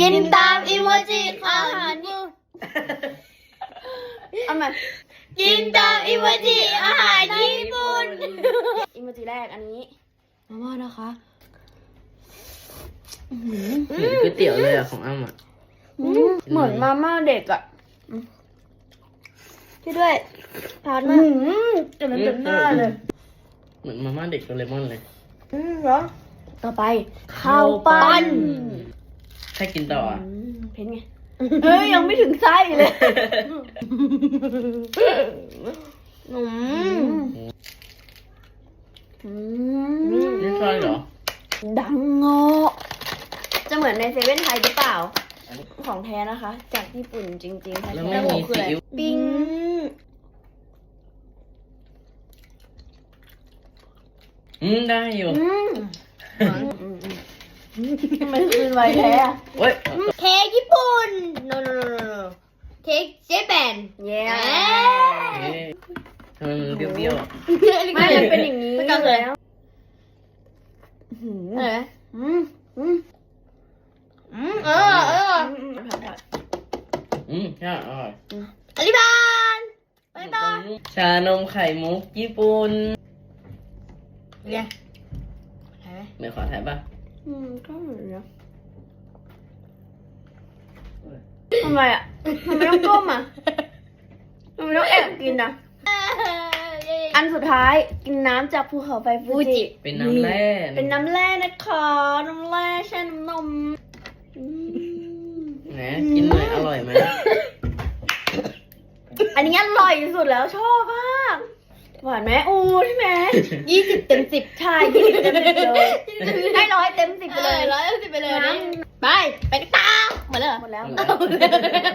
กินตามอีโมจิอาหารญี่ปุ่นเอามากินตามอีโมจิอาหารญี่ปุ่นอิโมจิแรกอันนี้มาม่านะคะเหมือนก๋วยเตี๋ยวเลยอะของอ้ำอะอืมเหมือนมาม่าเด็กอะพี่ด้วยทานอืมากมเต็มเต็มหน้าเลย เหมือนมาม่าเด็กโดเรมอนเลย อืมเหรอ ต่อไปข้าวปั้น ใครกินต่ออะอืมเพ็นไง เฮ้ย ยังไม่ถึงไส้เลยอืมอืมนี่ใช่เหรอ ดังโงจะเหมือนในเซเว่นไทยหรือเปล่า ของแท้นะคะ จากญี่ปุ่นจริงๆค่ะแล้วไม่มีซีอิ๊ว ปิ้งอืมได้อยู่ อืมทำ ไมคืนไวแท้อะเว้ยเค้กญี่ปุ่น no no no no no เค้กเจแปนเย้เอ๊ะทำไมมันเปรี้ยวๆอะไม่มันเป็นอย่างนี้ไม่ต้องเลยแล้วอืมเอออืมอืมอืมเออเอออืมผัดผัดอืมใช่อร่อยอลิบานไปต่อชานมไข่มุกญี่ปุ่นเนี่ย เดี๋ยวขอถ่ายป่ะ อืมก็เหมือนนะทำไมอะทำไมต้องก้มอะทำไมต้องแอบกินอะ อันสุดท้ายกินน้ำจากภูเขาไฟฟูฟูจิจิ เป็นน้ำแร่เป็นน้ำแร่นะคะน้ำแร่แช่น้ำนมอืมแหนกินหน่อยอร่อยไหมอันนี้อร่อยที่สุดแล้วชอบมาก หวานไหมอูใช่ไหมยี่สิบเต็มสิบใช่ยี่สิบเต็มสิบเลยให้ร้อยเต็มสิบไปไปเลเลยยร้อยสิบไปเลยนะไป ไปกันต่อหมดแล้วเหรอหมดแล้ว หมดแล้ว